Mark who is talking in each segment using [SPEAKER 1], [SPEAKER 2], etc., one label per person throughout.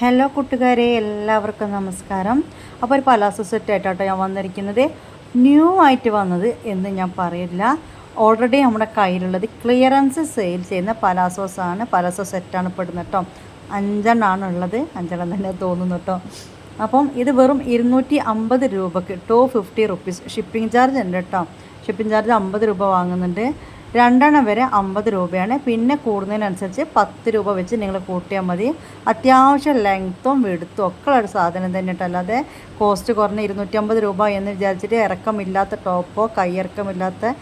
[SPEAKER 1] Hello കൂട്ടുകാരെ എല്ലാവർക്കും നമസ്കാരം. അപ്പോൾ ഒരു പലാസോ സെറ്റ് ആയിട്ടാട്ടോ ഞാൻ വന്നിരിക്കുന്നത്. ന്യൂ ആയിട്ട് വന്നത് എന്ന് ഞാൻ പറയില്ല. ഓൾറെഡി നമ്മുടെ കയ്യിലുള്ളത് ക്ലിയറൻസ് സെയിൽ ചെയ്യുന്ന പലാസോസ് ആണ്. പലാസോ സെറ്റാണ് പെടുന്നത് കേട്ടോ അഞ്ചെണ്ണാണ് ഉള്ളത്. അഞ്ചെണ്ണം തന്നെ തോന്നുന്നു കേട്ടോ അപ്പം ഇത് വെറും ഇരുന്നൂറ്റി അമ്പത് രൂപക്ക് two fifty rupees shipping charge ഉണ്ട് കേട്ടോ ഷിപ്പിംഗ് ചാർജ് അമ്പത് രൂപ വാങ്ങുന്നുണ്ട്. രണ്ടെണ്ണം വരെ അമ്പത് രൂപയാണ്. പിന്നെ കൂടുന്നതിനനുസരിച്ച് പത്ത് രൂപ വെച്ച് നിങ്ങൾ കൂട്ടിയാൽ മതി. അത്യാവശ്യം ലെങ്ത്തും വെടുത്തും ഒക്കെ ഉള്ള സാധനം തന്നെയിട്ട് അല്ലാതെ കോസ്റ്റ് കുറഞ്ഞ ഇരുന്നൂറ്റമ്പത് രൂപ എന്ന് വിചാരിച്ചിട്ട് ഇറക്കമില്ലാത്ത ടോപ്പോ കൈയിറക്കമില്ലാത്ത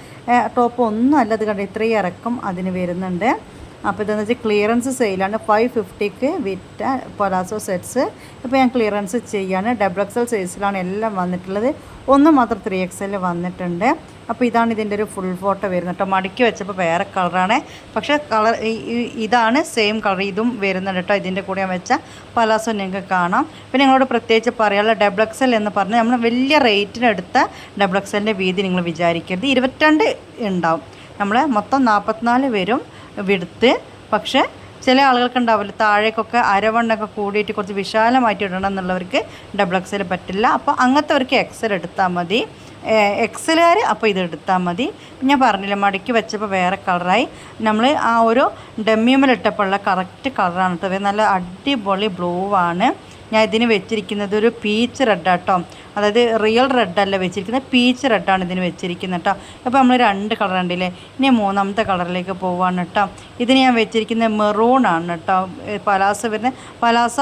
[SPEAKER 1] ടോപ്പോ ഒന്നും അല്ല. അത് കണ്ട്? ഇത്രയും ഇറക്കം അതിന് വരുന്നുണ്ട്. അപ്പോൾ ഇതെന്ന് വെച്ചാൽ ക്ലിയറൻസ് സെയിലാണ് ഫൈവ് ഫിഫ്റ്റിക്ക് വിറ്റ പൊലാസോ സെറ്റ്സ് ഇപ്പോൾ ഞാൻ ക്ലിയറൻസ് ചെയ്യാണ് ഡബിൾ എക്സൽ സൈസിലാണ് എല്ലാം വന്നിട്ടുള്ളത്. ഒന്ന് മാത്രം ത്രീ എക്സൽ വന്നിട്ടുണ്ട്. അപ്പോൾ ഇതാണ് ഇതിന്റെ ഒരു ഫുൾ ഫോട്ടോ വരുന്നത്. കേട്ടോ മടക്കി വെച്ചപ്പോൾ വേറെ കളറാണ് പക്ഷേ കളർ ഇതാണ് സെയിം കളർ ഇതും വരുന്നുണ്ട് കേട്ടോ ഇതിന്റെ കൂടെ ഞാൻ വെച്ച പലാസോ നിങ്ങൾക്ക് കാണാം. പിന്നെ നിങ്ങളോട് പ്രത്യേകിച്ച് പറയാനുള്ള ഡബിൾ എക്സൽ എന്ന് പറഞ്ഞാൽ നമ്മൾ വലിയ റേറ്റിനെടുത്ത ഡബിൾ എക്സലിന്റെ വീതി നിങ്ങൾ വിചാരിക്കരുത്. ഇരുപത്തിരണ്ട് ഉണ്ടാവും. നമ്മൾ മൊത്തം നാൽപ്പത്തിനാല് വരും വിടുത്ത് പക്ഷേ ചില ആളുകൾക്ക് ഉണ്ടാവില്ല. താഴേക്കൊക്കെ അരവണ്ണൊക്കെ കൂടിയിട്ട് കുറച്ച് വിശാലമായിട്ട് ഇടണം എന്നുള്ളവർക്ക് ഡബിൾ എക്സൽ പറ്റില്ല. അപ്പോൾ അങ്ങനത്തെവർക്ക് എക്സൽ എടുത്താൽ മതി. എക്സലുകാർ അപ്പോൾ ഇത് എടുത്താൽ മതി. ഞാൻ പറഞ്ഞില്ല മടക്കി വെച്ചപ്പോൾ വേറെ കളറായി. നമ്മൾ ആ ഒരു ഡെമ്മിയുമിലിട്ടപ്പോൾ ഉള്ള കറക്റ്റ് കളറാണ് നല്ല അടിപൊളി ബ്ലൂ ആണ് ഞാൻ ഇതിന് വെച്ചിരിക്കുന്നത് ഒരു പീച്ച് റെഡ് കേട്ടോ അതായത് റിയൽ റെഡ് അല്ല വെച്ചിരിക്കുന്നത് പീച്ച് റെഡാണ് ഇതിന് വെച്ചിരിക്കുന്നത് കേട്ടോ അപ്പോൾ നമ്മൾ രണ്ട് കളർ ഉണ്ടല്ലേ ഇനി മൂന്നാമത്തെ കളറിലേക്ക് പോവാണ് കേട്ടോ ഇതിന് ഞാൻ വെച്ചിരിക്കുന്നത് മെറൂൺ ആണ് കേട്ടോ പലാസ വരുന്നത്. Palazzo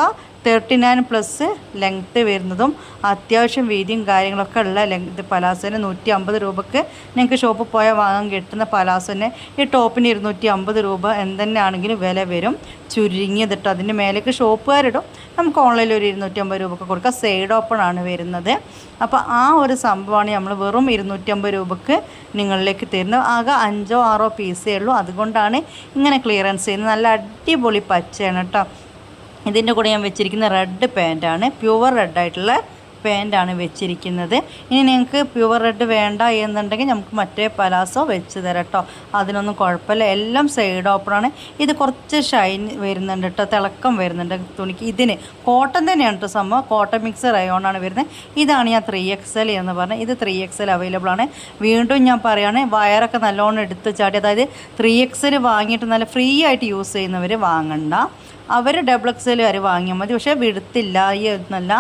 [SPEAKER 1] thirty nine plus length വരുന്നതും അത്യാവശ്യം വീതിയും കാര്യങ്ങളൊക്കെ ഉള്ള ലെങ്ത് പലാസോന് നൂറ്റി അമ്പത് രൂപക്ക് നിങ്ങൾക്ക് ഷോപ്പിൽ പോയാൽ വാങ്ങാൻ കിട്ടുന്ന പലാസോന് ഈ ടോപ്പിന് ഇരുന്നൂറ്റി അമ്പത് രൂപ എന്തെന്നാണെങ്കിലും വില വരും. ചുരുങ്ങിയതിട്ട് അതിന്റെ മേലേക്ക് ഷോപ്പുകാരിടും നമുക്ക് ഓൺലൈനിൽ ഒരു ഇരുന്നൂറ്റമ്പത് രൂപക്ക് കൊടുക്കാം. സൈഡ് ഓപ്പൺ ആണ് വരുന്നത്. അപ്പോൾ ആ ഒരു സംഭവമാണ് നമ്മൾ വെറും ഇരുന്നൂറ്റമ്പത് രൂപക്ക് നിങ്ങളിലേക്ക് തരുന്നത്. ആകെ അഞ്ചോ ആറോ പീസേ ഉള്ളൂ. അതുകൊണ്ടാണ് ഇങ്ങനെ ക്ലിയറൻസ് ചെയ്യുന്നത്. നല്ല അടിപൊളി പച്ചയാണ് കേട്ടോ ഇതിന്റെ കൂടെ ഞാൻ വെച്ചിരിക്കുന്ന റെഡ് പാന്റാണ് പ്യുവർ റെഡായിട്ടുള്ള പാന്റാണ് വെച്ചിരിക്കുന്നത്. ഇനി നിങ്ങൾക്ക് പ്യുവർ റെഡ് വേണ്ട എന്നുണ്ടെങ്കിൽ നമുക്ക് മറ്റേ പലാസോ വെച്ച് തരാം കേട്ടോ അതിനൊന്നും കുഴപ്പമില്ല. എല്ലാം സൈഡ് ഓപ്പൺ ആണ്. ഇത് കുറച്ച് ഷൈൻ വരുന്നുണ്ട് കേട്ടോ തിളക്കം വരുന്നുണ്ട് തുണിക്ക്. ഇതിന് കോട്ടൺ തന്നെയാണ് കേട്ടോ സംഭവം. കോട്ടൺ മിക്സ് റയോണാണ് വരുന്നത്. ഇതാണ് ഞാൻ ത്രീ എക്സ് എൽ എന്ന് പറഞ്ഞത്. ഇത് ത്രീ എക്സ് എൽ അവൈലബിൾ ആണ്. വീണ്ടും ഞാൻ പറയുകയാണ് വയറൊക്കെ നല്ലോണം എടുത്ത് ചാടി. അതായത് ത്രീ എക്സ് എൽ വാങ്ങിയിട്ട് നല്ല ഫ്രീ ആയിട്ട് യൂസ് ചെയ്യുന്നവർ വാങ്ങണ്ട. അവർ ഡബിൾ എക്സലുകാർ വാങ്ങിയാൽ മതി. പക്ഷേ വിടുത്തില്ല. ഈ എന്നല്ല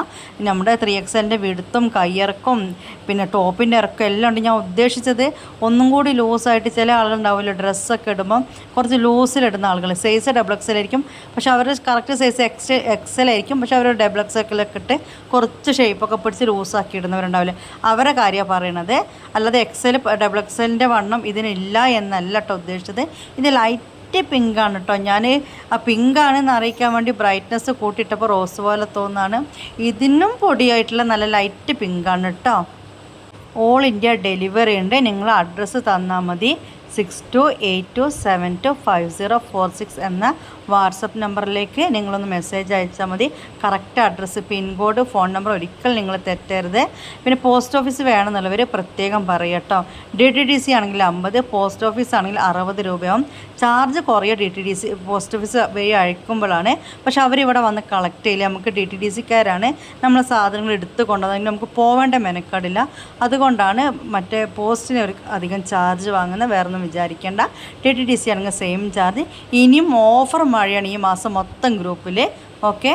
[SPEAKER 1] നമ്മുടെ ത്രീ എക്സലിന്റെ വിടുത്തും കയ്യിറക്കും പിന്നെ ടോപ്പിന്റെ ഇറക്കം എല്ലാം ഉണ്ട്. ഞാൻ ഉദ്ദേശിച്ചത് ഒന്നും കൂടി ലൂസായിട്ട് ചില ആളുകളുണ്ടാവില്ല ഡ്രസ്സൊക്കെ ഇടുമ്പം. കുറച്ച് ലൂസിലിടുന്ന ആളുകൾ സൈസ് ഡബിൾ എക്സൽ ആയിരിക്കും. പക്ഷേ അവരുടെ കറക്റ്റ് സൈസ് എക്സ് എക്സൽ ആയിരിക്കും. പക്ഷേ അവർ ഡബിൾ എക്സലൊക്കെ ഇട്ട് കുറച്ച് ഷേപ്പൊക്കെ പിടിച്ച് ലൂസാക്കി ഇടുന്നവരുണ്ടാവില്ല? അവരെ കാര്യമാണ് പറയണത്. അല്ലാതെ എക്സൽ ഡബിൾ എക്സലിന്റെ വണ്ണം ഇതിനില്ല എന്നല്ല കേട്ടോ ഉദ്ദേശിച്ചത്. ഇത് ലൈറ്റ് ലൈറ്റ് പിങ്കാണ് കേട്ടോ. ഞാൻ ആ പിങ്കാണെന്ന് അറിയിക്കാൻ വേണ്ടി ബ്രൈറ്റ്നസ് കൂട്ടിയിട്ടപ്പോൾ റോസ് പോലെ തോന്നാണ്. ഇതിനും പൊടിയായിട്ടുള്ള നല്ല ലൈറ്റ് പിങ്കാണ് കേട്ടോ. ഓൾ ഇന്ത്യ ഡെലിവറി ഉണ്ട്. നിങ്ങൾ അഡ്രസ്സ് തന്നാൽ മതി. Six two eight two seven two five zero four six എന്ന വാട്സപ്പ് നമ്പറിലേക്ക് നിങ്ങളൊന്ന് മെസ്സേജ് അയച്ചാൽ മതി. Correct address pincode phone number ഒരിക്കൽ നിങ്ങൾ തെറ്റരുത്. പിന്നെ പോസ്റ്റ് ഓഫീസ് വേണമെന്നുള്ളവർ പ്രത്യേകം പറയട്ടോ ഡി ടി ഡി സി ആണെങ്കിൽ അമ്പത് പോസ്റ്റ് ഓഫീസ് ആണെങ്കിൽ അറുപത് രൂപയാവും. Charge കുറയോ D T D C post office വഴി അയക്കുമ്പോഴാണ്. പക്ഷേ അവരിവിടെ വന്ന് കളക്ട് ചെയ്യില്ല. നമുക്ക് ഡി ടി ഡി സിക്കാരാണ് നമ്മൾ സാധനങ്ങൾ എടുത്ത് കൊണ്ടുവന്നെങ്കിൽ നമുക്ക് പോവേണ്ട മെനക്കാടില്ല. അതുകൊണ്ടാണ് മറ്റേ പോസ്റ്റിന് അധികം ചാർജ് വാങ്ങുന്ന വേറൊന്നും വിചാരിക്കേണ്ട. ടി ടി ഡി സി ആണെങ്കിൽ സെയിം ചാർജ് ഇനിയും ഓഫർ മഴയാണ് ഈ മാസം മൊത്തം ഗ്രൂപ്പിൽ ഓക്കെ